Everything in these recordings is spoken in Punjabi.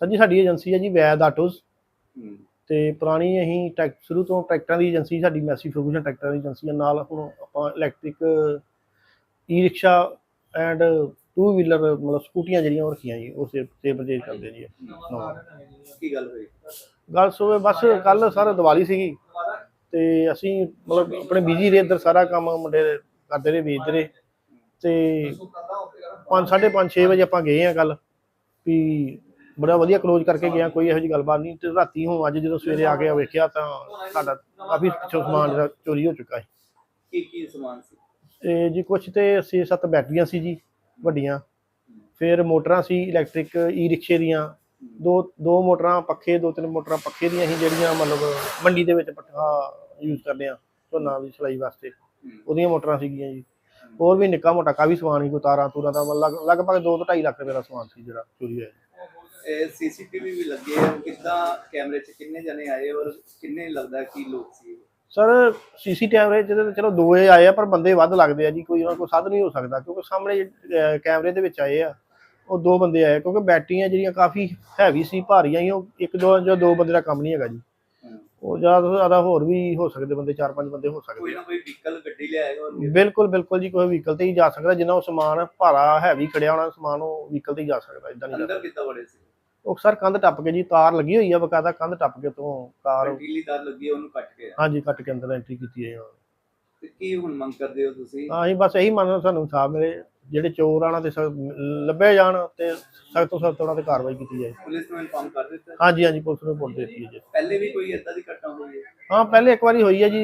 ਸਰ ਜੀ ਸਾਡੀ ਏਜੰਸੀ ਹੈ ਜੀ ਵੈਦ ਆਟੋਜ਼ ਹੂੰ। ਤੇ ਪੁਰਾਣੀ ਅਸੀਂ ਟਰੈਕ ਸ਼ੁਰੂ ਤੋਂ ਟਰੈਕਟਰਾਂ ਦੀ ਏਜੰਸੀ ਸਾਡੀ ਮੈਸੀ ਫਰਗੂਸ਼ਨ ਟਰੈਕਟਰਾਂ ਦੀ ਏਜੰਸੀ ਹੈ। ਨਾਲ ਹੁਣ ਆਪਾਂ electric E rickshaw and two wheeler ਮਤਲਬ ਸਕੂਟੀਆਂ ਜਿਹੜੀਆਂ ਉਹ ਰੱਖੀਆਂ ਜੀ ਉਹ ਸੇ ਸੇ ਪਰਚੇਜ ਕਰਦੇ ਜੀ। ਕੀ ਗੱਲ ਹੋਈ? ਗੱਲ ਸੋ ਬਸ ਕੱਲ ਸਰ ਦੀਵਾਲੀ ਸੀਗੀ। ਤੇ ਅਸੀਂ ਮਤਲਬ ਆਪਣੇ ਬਿਜ਼ੀ ਰਹੇ ਇੱਧਰ ਸਾਰਾ ਕੰਮ ਮੁੰਡੇ ਕਰਦੇ ਰਹੇ ਵੇਚਦੇ ਰਹੇ। ਤੇ 5 5:30 6 ਵਜੇ ਆਪਾਂ ਗਏ ਆ ਕੱਲ ਵੀ ਬੜਾ ਵਧੀਆ ਕਲੋਜ਼ ਕਰਕੇ ਗਏ ਆ ਕੋਈ ਇਹੋ ਜਿਹੀ ਗੱਲਬਾਤ ਨਹੀਂ। ਤੇ ਰਾਤੀ ਹੁਣ ਅੱਜ ਜਦੋਂ ਸਵੇਰੇ ਆ ਕੇ ਵੇਖਿਆ ਤਾਂ ਸਾਡਾ ਕਾਫੀ ਪਿੱਛੋਂ ਸਮਾਨ ਜਿਹੜਾ ਚੋਰੀ ਹੋ ਚੁੱਕਾ ਹੈ ਕੀ ਕੀ ਸਮਾਨ ਸੀ? ਤੇ ਜੀ ਕੁਛ ਤੇ 6-7 ਬੈਟਰੀਆਂ ਸੀ ਜੀ ਵੱਡੀਆਂ। ਫਿਰ ਮੋਟਰਾਂ ਸੀ ਇਲੈਕਟ੍ਰਿਕ ਈ ਰਿਕਸ਼ੇ ਦੀਆਂ। ਦੋ ਦੋ ਮੋਟਰਾਂ ਪੱਖੇ ਦੋ ਤਿੰਨ ਮੋਟਰਾਂ ਪੱਖੇ ਦੀਆਂ ਸੀ ਜਿਹੜੀਆਂ ਮਤਲਬ ਮੰਡੀ ਦੇ ਵਿੱਚ ਪੱਠਾ ਯੂਜ਼ ਕਰਦੇ ਆ ਝੋਨਾ ਦੀ ਸਲਾਈ ਵਾਸਤੇ। ਹੂੰ। ਉਹਦੀਆਂ ਮੋਟਰਾਂ ਸੀਗੀਆਂ ਜੀ। ਹੋਰ ਵੀ ਨਿੱਕਾ ਮੋਟਾ ਕਾਫੀ ਸਮਾਨ ਸੀ ਕੋਈ ਤਾਰਾਂ ਤੂਰਾਂ ਦਾ ਲਗ- ਲਗਭਗ 2 ਤੋਂ 2.5 ਲੱਖ ਰੁਪਏ ਦਾ ਸਮਾਨ ਸੀ ਜਿਹੜਾ ਚੋਰੀ ਹੋਇਆ ਇਹ ਸੀਸੀਟੀਵੀ ਵੀ ਲੱਗੇ ਆ ਕਿੱਦਾਂ ਕੈਮਰੇ 'ਚ ਕਿੰਨੇ ਜਣੇ ਆਏ ਔਰ ਕਿੰਨੇ ਲੱਗਦਾ ਕੀ ਲੋਕ ਸੀ ਸਰ ਸੀਸੀ ਕੈਮਰੇ ਤਾਂ ਚਲੋ ਦੋ ਇਹ ਆਏ ਆ ਪਰ ਬੰਦੇ ਵੱਧ ਲੱਗਦੇ ਆ ਜੀ ਕੋਈ ਉਹਨਾਂ ਕੋਲ ਸਾਧ ਨਹੀਂ ਹੋ ਸਕਦਾ ਕਿਉਂਕਿ ਸਾਹਮਣੇ ਕੈਮਰੇ ਦੇ ਵਿੱਚ ਆਏ ਆ ਉਹ ਦੋ ਬੰਦੇ ਆਏ ਕਿਉਂਕਿ ਬੈਟਰੀਆਂ ਜਿਹੜੀਆਂ ਕਾਫੀ ਹੈਵੀ ਸੀ ਭਾਰੀਆਂ ਸੀ ਉਹ ਇੱਕ ਦੋ ਜਾਂ ਦੋ ਬੰਦੇ ਦਾ ਕੰਮ ਨਹੀਂ ਹੈਗਾ ਜੀ ਹੂੰ। ਉਹ ਜ਼ਿਆਦਾ ਤੋਂ ਜ਼ਿਆਦਾ ਹੋਰ ਵੀ ਹੋ ਸਕਦੇ ਬੰਦੇ ਚਾਰ ਪੰਜ ਬੰਦੇ ਹੋ ਕੋਈ ਸਕਦੇ ਨਾ ਕੋਈ ਵਹੀਕਲ ਗੱਡੀ ਲਿਆਏਗਾ ਔਰ ਬਿਲਕੁਲ ਬਿਲਕੁਲ ਜੀ ਕੋਈ ਵਹੀਕਲ ਤੇ ਹੀ ਜਾ ਸਕਦਾ ਜਿੰਨਾ ਉਹ ਸਮਾਨ ਭਾਰਾ ਹੈਵੀ ਖੜਿਆ ਹੋਣਾ ਸਮਾਨ ਉਹ ਵਹੀਕਲ ਤੇ ਹੀ ਜਾ ਸਕਦਾ ਇਦਾਂ ਨਹੀਂ ਜਾ ਅੰਦਰ ਕਿੱਦਾਂ ਵੜੇ ਸੀ? ਉਹ ਸਰ ਕੰਧ ਟੱਪ ਕੇ ਜੀ ਤਾਰ ਲੱਗੀ ਹੋਈ ਆ ਬਕਾਇਦਾ ਕੰਧ ਟੱਪ ਕੇ ਤੋਂ ਕਾਰ ਕੰਟੀਲੀ ਤਾਰ ਲੱਗੀ ਉਹਨੂੰ ਕੱਟ ਕੇ ਹਾਂਜੀ ਕੱਟ ਕੇ ਅੰਦਰ ਐਂਟਰੀ ਕੀਤੀ ਹੈ ਤੇ ਕੀ ਹੁਣ ਮੰਗ ਕਰਦੇ ਹੋ ਤੁਸੀਂ? ਹਾਂ ਅਸੀਂ ਬਸ ਇਹੀ ਮੰਨਦੇ ਸਾਨੂੰ ਇਨਸਾਫ ਮਿਲੇ। ਜਿਹੜੇ ਚੋਰ ਆਣਾ ਤੇ ਲੱਭੇ ਜਾਣ ਤੇ ਸਖਤ ਤੋਂ ਸਖਤ ਉਹਨਾਂ ਤੇ ਕਾਰਵਾਈ ਕੀਤੀ ਜਾਏ। ਪੁਲਿਸ ਨੂੰ ਇਨਫਾਰਮ ਕਰ ਦਿੱਤਾ? ਹਾਂਜੀ ਹਾਂਜੀ ਪੁਲਿਸ ਨੂੰ ਰਿਪੋਰਟ ਦੇ ਦਿੱਤੀ ਹੈ ਜੀ। ਪਹਿਲੇ ਵੀ ਕੋਈ ਏਦਾਂ ਦੀ ਘਟਨਾ ਹੋਈ ਹੈ? ਹਾਂ ਪਹਿਲੇ ਇੱਕ ਵਾਰੀ ਹੋਈ ਹੈ ਜੀ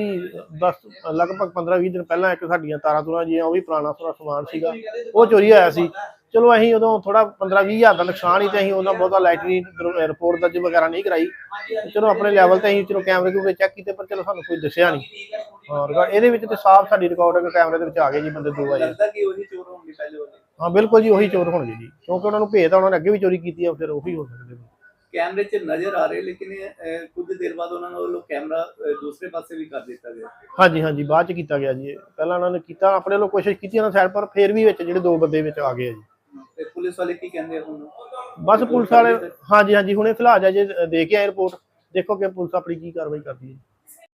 10 ਲਗਭਗ 15 20 ਦਿਨ ਪਹਿਲਾਂ ਇੱਕ ਸਾਡੀਆਂ ਤਾਰਾਂ ਤੁਰਾਂ ਜੀਆਂ ਉਹ ਵੀ ਪੁਰਾਣਾ ਸਾਰਾ ਸਮਾਨ ਸੀਗਾ। ਉਹ ਚੋਰੀ ਹੋਇਆ ਸੀ। ਚਲੋ ਅਸੀਂ ਉਦੋਂ ਥੋੜਾ 15 20 ਹਜ਼ਾਰ ਦਾ ਨੁਕਸਾਨ ਹੀ ਤੇ ਅਸੀਂ ਉਹਨਾਂ ਬਹੁਤਾ ਲਾਈਟਰੀ ਰਿਪੋਰਟ ਦਰਜ ਵਗੈਰਾ ਨਹੀਂ ਕਰਾਈ। ਚਲੋ ਆਪਣੇ ਲੈਵਲ ਤੇ ਅਸੀਂ ਚਲੋ ਕੈਮਰੇ ਕੂਮਰੇ ਚੈੱਕ ਕੀਤੇ ਪਰ ਚਲੋ ਸਾਨੂੰ ਕੋਈ ਦਿਸਿਆ ਨਹੀਂ। ਰਿਕਾਰਡ ਇਹਦੇ ਵਿੱਚ ਤੇ ਸਾਫ਼ ਸਾਡੀ ਰਿਕਾਰਡਿੰਗ ਕੈਮਰੇ ਦੇ ਵਿੱਚ ਆ ਗਏ ਜੀ ਬੰਦੇ ਦੋ ਆਏ ਲੱਗਦਾ ਕਿ ਉਹੀ ਚੋਰ ਹੋਣਗੇ ਪਹਿਲੇ ਵਾਲੇ। ਹਾਂ ਬਿਲਕੁਲ ਜੀ ਉਹੀ ਚੋਰ ਹੋਣਗੇ ਜੀ। ਕਿਉਂਕਿ ਉਹਨਾਂ ਨੂੰ ਆ ਉਹਨਾਂ ਨੇ ਅੱਗੇ ਵੀ ਚੋਰੀ ਕੀਤੀ ਆ ਫਿਰ ਉਹੀ ਹੋ ਸਕਦੇ ਨੇ। ਕੈਮਰੇ 'ਚ ਨਜ਼ਰ ਆ ਰਹੇ ਲੇਕਿਨ ਕੁਝ ਦੇਰ ਬਾਅਦ ਉਹਨਾਂ ਨੇ ਉਹ ਲੋਕ ਕੈਮਰਾ ਦੂਸਰੇ ਪਾਸੇ ਵੀ ਕਰ ਦਿੱਤਾ ਗਿਆ। ਹਾਂਜੀ ਹਾਂਜੀ ਬਾਅਦ ਚ ਕੀਤਾ ਗਿਆ ਜੀ। ਪਹਿਲਾਂ ਉਹਨਾਂ ਨੇ ਕੀਤਾ ਆਪਣੇ ਵੱਲੋਂ ਕੋਸ਼ਿਸ਼ ਕੀਤੀ ਉਹਨਾਂ ਸਾਈਡ ਪਰ ਫਿਰ ਵੀ ਵਿੱਚ ਜਿਹੜੇ ਦੋ ਬੰਦੇ ਵਿੱਚ ਆ ਗਏ ਜੀ। ਪੁਲਿਸ ਵਾਲੇ ਕੀ ਕਹਿੰਦੇ ਆ ਹੁਣ? ਬਸ ਪੁਲਿਸ ਵਾਲੇ ਹਾਂਜੀ ਹਾਂਜੀ ਹੁਣੇ ਫਿਲਹਾਲ ਜੇ ਦੇ ਕੇ ਆਏ ਰਿਪੋਰਟ ਦੇਖੋ ਕਿ ਪੁਲਿਸ ਆਪਣੀ ਕੀ ਕਾਰਵਾਈ ਕਰਦੀ ਹੈ।